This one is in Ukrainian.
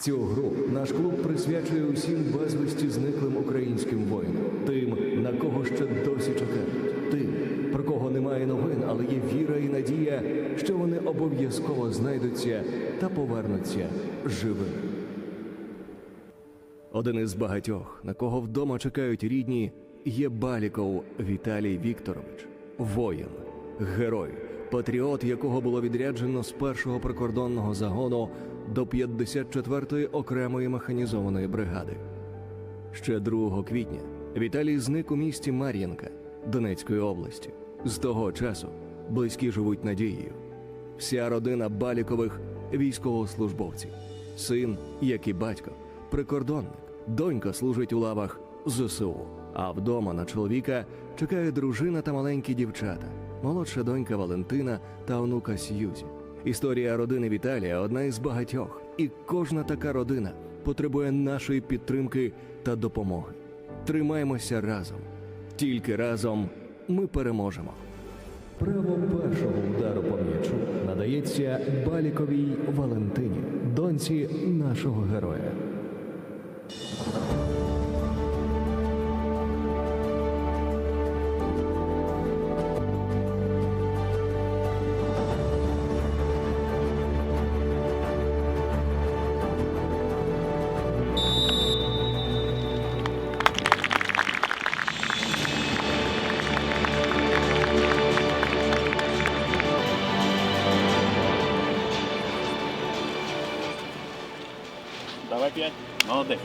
Цю гру наш клуб присвячує усім безвісті зниклим українським воїнам, тим, на кого ще досі чекають, тим, про кого немає новин, але є віра і надія, що вони обов'язково знайдуться та повернуться живими. Один із багатьох, на кого вдома чекають рідні, є Баліков Віталій Вікторович, воїн, герой, патріот, якого було відряджено з першого прикордонного загону до 54-ї окремої механізованої бригади. Ще 2 квітня Віталій зник у місті Мар'їнка Донецької області. З того часу близькі живуть надією. Вся родина Балікових військовослужбовців, син, як і батько, прикордонник, донька служить у лавах ЗСУ. А вдома на чоловіка чекає дружина та маленькі дівчата, молодша донька Валентина та онука Сьюзі. Історія родини Віталія одна із багатьох, і кожна така родина потребує нашої підтримки та допомоги. Тримаємося разом. Тільки разом ми переможемо. Право першого удару по м'ячу надається Баліковій Валентині, доньці нашого героя. ¿Estaba aquí? No, te.